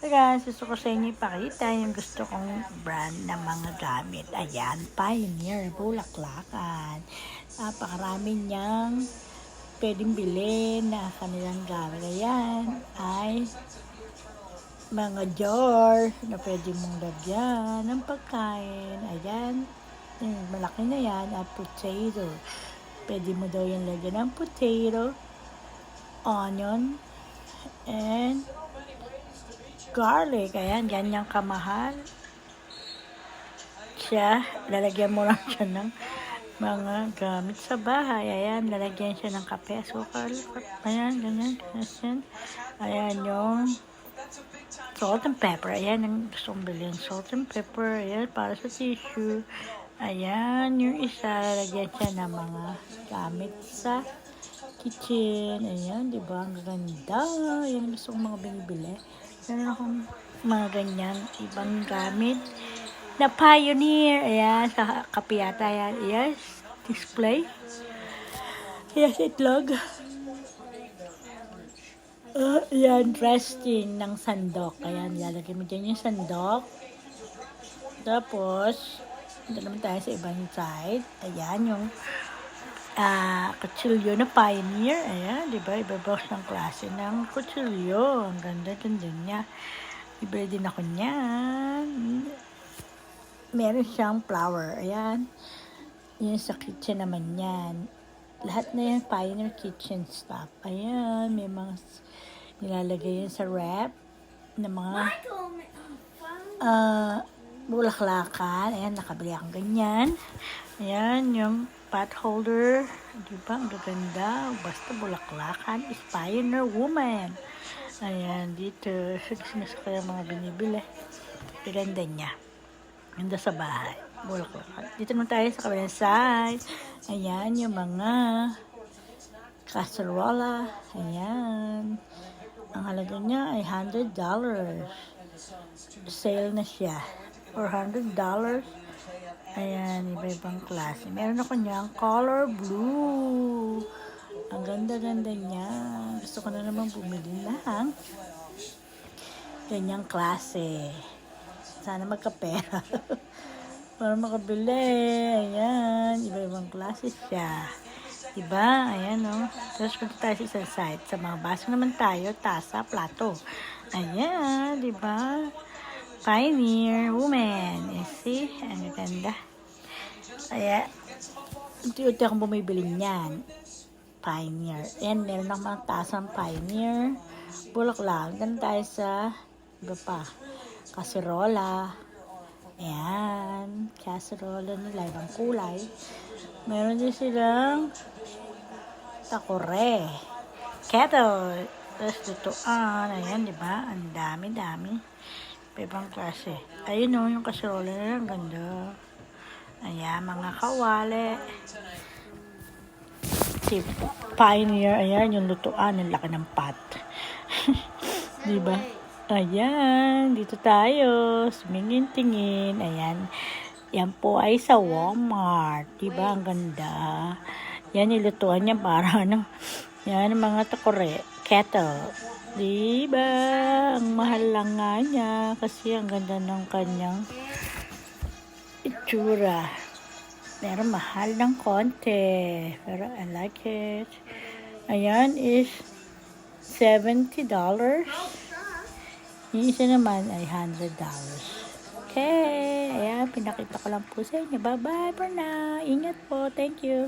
So guys, gusto ko sa inyo ipakita yung gusto kong brand ng mga gamit. Ayan, Pioneer, Bulaklakan. Napakarami niyang pwedeng bilhin na kanilang gamit. Ayan, ay mga jar na pwede mong lagyan ng pagkain. Ayan, yung malaki na yan, at potato. Pwede mo daw yung lagyan ng potato, onion, and garlic. Ayan, ganyan kamahal. Siya, lalagyan mo lang siya ng mga gamit sa bahay. Ayan, lalagyan siya ng kape, asukal. Ayan, ganyan, ganyan. Ayan yung salt and pepper. Ayan, ang gusto kong. Salt and pepper. Ayan, para sa tissue. Ayan, yung isa, lalagyan siya ng mga gamit sa kitchen. Ayan, di ba? Ang ganda. Ayan, gusto kong mga binibili. Meron akong mga ganyan, ibang gamit na pioneer. Ayan, sa kape yata yan. Yes, display. Yes, itlog. Uh, yan, resting ng sandok. Ayan, lalagay mo dyan yung sandok. Tapos, ito naman tayo sa ibang side. Ayan, yung ah kutsilyo na pioneer. Ayan, di ba? Iba-box ng klase ng kutsilyo. Ang ganda-ganda niya. Bibili din ako niyan. Meron siyang flower. Ayan. Yun sa kitchen naman yan. Lahat na yan, Pioneer Kitchen stuff. Ayan, may mga nilalagay yan sa wrap na mga ah bulaklakan. Ayan, nakabili akong ganyan. Ayan, yung pot holder. Di ba? Ang gaganda. Basta bulaklakan is Pioneer Woman. Ayan, dito. Gusto ko yung mga binibili. Gaganda niya. Ganda sa bahay. Bulaklakan. Dito naman tayo sa kabilang side. Ayan, yung mga casserola. Ayan. Ang halaga niya ay $100. Sale na siya. $400. Ayan, iba-ibang klase. Meron ako niyang color blue. Ang ganda-ganda niya. Gusto ko na naman bumili ng ganyang klase. Sana magkapera. Para makabili. Ayan, iba-ibang klase siya. Diba? Ayan, o. Oh. Tapos punta tayo sa isang side. Sa mga baso naman tayo, tasa, plato. Ayan, diba? Pioneer woman. You see? Ang ganda. Kaya, unti-unti akong bumibili niyan. Pioneer. Ayan, meron akong mga tasang Pioneer. Bulaklak. Ganun tayo sa, iba pa, kaserola. Ayan, kaserola nila, ibang kulay. Meron din silang takore. Kettle. Tapos lutuan. Ayan, di ba? Ang dami-dami. Ibang klase. Ayun o, yung kaserola nila. Ang ganda. Ayan, mga kawali. Si Pioneer. Ayan, yung lutuan. Ang laki ng pot. di ba? Ayan, dito tayo. Sumingin-tingin. Ayan. Yan po ay sa Walmart. Diba? Ang ganda. Yan, nilutuan niya para ano. Yan, mga takore. Kettle. Diba? Ang mahal lang nga niya. Kasi ang ganda ng kanyang itsura. Pero mahal ng konti. Pero I like it. Ayan is $70. Yung isa naman ay $100. Okay. Ayan, pinakita ko lang po sa inyo. Bye-bye for now. Ingat po. Thank you.